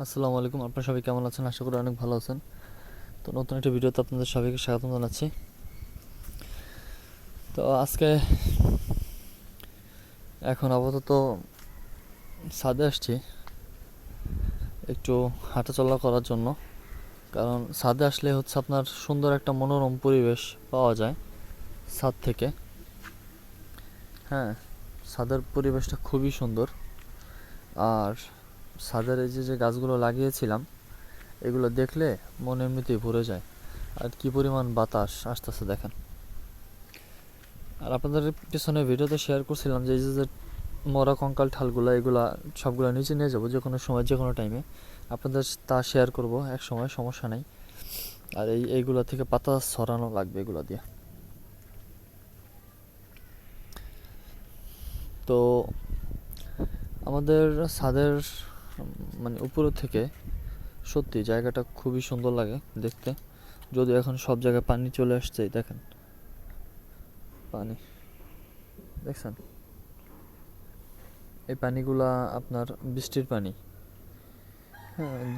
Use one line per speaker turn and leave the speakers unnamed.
আসসালামু আলাইকুম। আপনারা সবাই কেমন আছেন? আশা করি অনেক ভালো আছেন। তো নতুন একটা ভিডিওতে আপনাদের সবাইকে স্বাগতম জানাচ্ছি। তো আজকে এখন আপাতত ছাদে আসছি। একটু হাঁটাচলা করার জন্য। কারণ ছাদে আসলে হচ্ছে আপনার সুন্দর একটা মনোরম পরিবেশ পাওয়া যায় ছাদ থেকে। হ্যাঁ ছাদের পরিবেশটা খুবই সুন্দর। আর এই যে যে গাছগুলো লাগিয়েছিলাম, এগুলো দেখলে মন এমনিতেই ভরে যায়। আর কি পরিমাণ বাতাস আসতেছে দেখেন। আর আপনাদের পিছনে ভিডিওতে শেয়ার করছিলাম যে যে মরা কঙ্কাল ঠালগুলো, এগুলা সবগুলো নিচে নিয়ে যাব যে কোনো সময় যে কোনো টাইমে আপনাদের তা শেয়ার করব, এক সময়, সমস্যা নেই। আর এই, এইগুলো থেকে পাতা ছড়ানো লাগবে এগুলো দিয়ে। তো আমাদের ছাদের মানে উপর থেকে সত্যি জায়গাটা খুবই সুন্দর লাগে দেখতে। যদিও এখন সব জায়গায় পানি চলে আসছে, দেখেন। পানি। দেখছেন? এই পানিগুলা আপনার বৃষ্টির পানি। হ্যাঁ